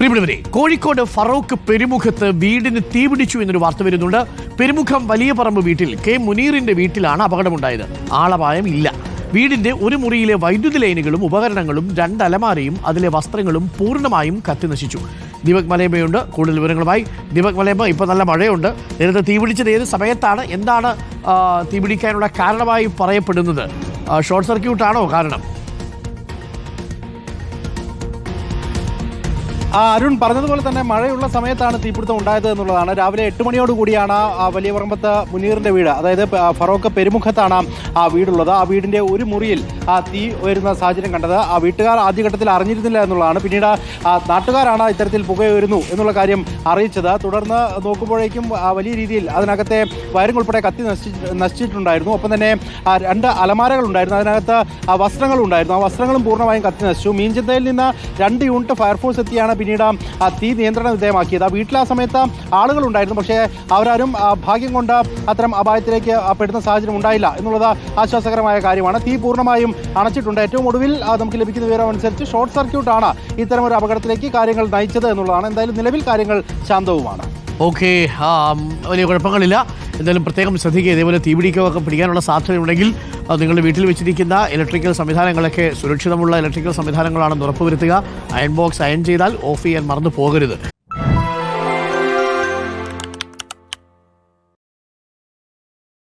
പ്രിയപ്പെട്ടവരെ കോഴിക്കോട് ഫറോക്ക് പെരുമുഖത്ത് വീടിന് തീപിടിച്ചു എന്നൊരു വാർത്ത വരുന്നുണ്ട്. പെരുമുഖം വലിയ പറമ്പ് വീട്ടിൽ കെ മുനീറിന്റെ വീട്ടിലാണ് അപകടമുണ്ടായത്. ആളപായം ഇല്ല. വീടിന്റെ ഒരു മുറിയിലെ വൈദ്യുതി ലൈനുകളും ഉപകരണങ്ങളും രണ്ട് അലമാരയും അതിലെ വസ്ത്രങ്ങളും പൂർണമായും കത്തിനശിച്ചു ദീപക് മലയമ്മയുണ്ട്. കൂടുതൽ വിവരങ്ങളുമായി ദീപക് മലയമ്മ. ഇപ്പോൾ നല്ല മഴയുണ്ട്. നേരത്തെ തീപിടിച്ചത് ഏത് സമയത്താണ്? എന്താണ് തീപിടിക്കാനുള്ള കാരണമായി പറയപ്പെടുന്നത്? ഷോർട്ട് സർക്യൂട്ടാണോ കാരണം? ആ, അരുൺ പറഞ്ഞതുപോലെ തന്നെ മഴയുള്ള സമയത്താണ് തീപിടുത്തം ഉണ്ടായത് എന്നുള്ളതാണ്. രാവിലെ എട്ട് മണിയോട് കൂടിയാണ് ആ വലിയ പറമ്പത്ത് മുനീറിന്റെ വീട്. അതായത് ഫറോക്ക് പെരുമുഖത്താണ് ആ വീടുള്ളത്. ആ വീടിന്റെ ഒരു മുറിയിൽ ആ തീ ഉയരുന്ന സാഹചര്യം കണ്ടത്. ആ വീട്ടുകാർ ആദ്യഘട്ടത്തിൽ അറിഞ്ഞിരുന്നില്ല എന്നുള്ളതാണ്. പിന്നീട് ആ നാട്ടുകാരാണ് ഇത്തരത്തിൽ പുക ഉയരുന്നു എന്നുള്ള കാര്യം അറിയിച്ചത്. തുടർന്ന് നോക്കുമ്പോഴേക്കും വലിയ രീതിയിൽ അതിനകത്തെ വയറിംഗ് ഉൾപ്പെടെ കത്തി നശിച്ച് നശിച്ചിട്ടുണ്ടായിരുന്നു. ഒപ്പം തന്നെ രണ്ട് അലമാരകൾ ഉണ്ടായിരുന്നു. അതിനകത്ത് ഉണ്ടായിരുന്നു. ആ വസ്ത്രങ്ങളും പൂർണമായും കത്തി നശിച്ചു. മീൻചന്തയിൽ നിന്ന് രണ്ട് യൂണിറ്റ് ഫയർഫോഴ്സ് എത്തിയാണ് പിന്നീട് തീ നിയന്ത്രണ വിധേയമാക്കിയത്. ആ വീട്ടിൽ ആ സമയത്ത് ആളുകളുണ്ടായിരുന്നു. പക്ഷേ അവരാരും ഭാഗ്യം കൊണ്ട് അത്തരം അപായത്തിലേക്ക് പെടുന്ന സാഹചര്യം ഉണ്ടായില്ല എന്നുള്ളത് ആശ്വാസകരമായ കാര്യമാണ്. തീ പൂർണമായും അണച്ചിട്ടുണ്ട്. ഏറ്റവും ഒടുവിൽ നമുക്ക് ലഭിക്കുന്ന വിവരം അനുസരിച്ച് ഷോർട്ട് സർക്യൂട്ടാണ് ഇത്തരം ഒരു അപകടത്തിലേക്ക് കാര്യങ്ങൾ നയിച്ചത് എന്നുള്ളതാണ്. എന്തായാലും നിലവിൽ കാര്യങ്ങൾ ശാന്തവുമാണ്. ഓക്കെ വലിയ കുഴപ്പങ്ങളില്ല. എന്തായാലും പ്രത്യേകം ശ്രദ്ധിക്കുക ഇതേപോലെ തീപിടിക്കുകയൊക്കെ പിടിക്കാനുള്ള സാധ്യത ഉണ്ടെങ്കിൽ നിങ്ങളുടെ വീട്ടിൽ വെച്ചിരിക്കുന്ന ഇലക്ട്രിക്കൽ സംവിധാനങ്ങളൊക്കെ സുരക്ഷിതമുള്ള ഇലക്ട്രിക്കൽ സംവിധാനങ്ങളാണെന്ന് ഉറപ്പുവരുത്തുക. അയൺ ബോക്സ് അയൺ ചെയ്താൽ ഓഫ് ചെയ്യാൻ മറന്നു പോകരുത്.